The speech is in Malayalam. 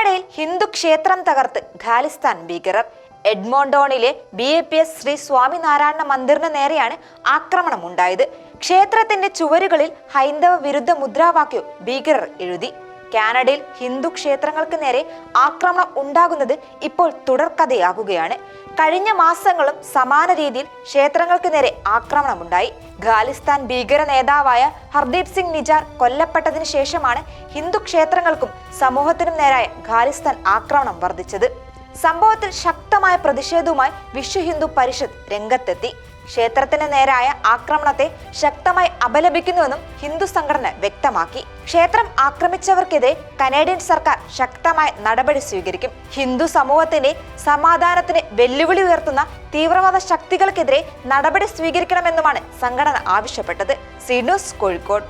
കാനഡയിൽ ഹിന്ദു ക്ഷേത്രം തകർത്ത് ഖാലിസ്ഥാൻ ഭീകരർ. എഡ്മോണ്ടോണിലെ B A P S Shri Swaminarayan മന്ദിറിന് നേരെയാണ് ആക്രമണം ഉണ്ടായത് ക്ഷേത്രത്തിന്റെ ചുവരുകളിൽ ഹൈന്ദവ വിരുദ്ധ മുദ്രാവാക്യം ഭീകരർ എഴുതി. കാനഡയിൽ ഹിന്ദു ക്ഷേത്രങ്ങൾക്ക് നേരെ ആക്രമണം ഉണ്ടാകുന്നത് ഇപ്പോൾ തുടർക്കഥയാകുകയാണ്. കഴിഞ്ഞ മാസങ്ങളും സമാന രീതിയിൽ ക്ഷേത്രങ്ങൾക്ക് നേരെ ആക്രമണമുണ്ടായി. ഖാലിസ്ഥാൻ ഭീകര നേതാവായ ഹർദീപ് സിംഗ് നിജാർ കൊല്ലപ്പെട്ടതിന് ശേഷമാണ് ഹിന്ദു ക്ഷേത്രങ്ങൾക്കും സമൂഹത്തിനും നേരായ ഖാലിസ്ഥാൻ ആക്രമണം വർദ്ധിച്ചത്. സംഭവത്തിൽ ശക്തമായ പ്രതിഷേധവുമായി വിശ്വ ഹിന്ദു പരിഷത്ത് രംഗത്തെത്തി. ക്ഷേത്രത്തിന് നേരായ ആക്രമണത്തെ ശക്തമായി അപലപിക്കുന്നുവെന്നും ഹിന്ദു സംഘടന വ്യക്തമാക്കി. ക്ഷേത്രം ആക്രമിച്ചവർക്കെതിരെ കനേഡിയൻ സർക്കാർ ശക്തമായ നടപടി സ്വീകരിക്കും. ഹിന്ദു സമൂഹത്തിന്റെ സമാധാനത്തിന് വെല്ലുവിളി ഉയർത്തുന്ന തീവ്രവാദ ശക്തികൾക്കെതിരെ നടപടി സ്വീകരിക്കണമെന്നുമാണ് സംഘടന ആവശ്യപ്പെട്ടത്. C news Kozhikode.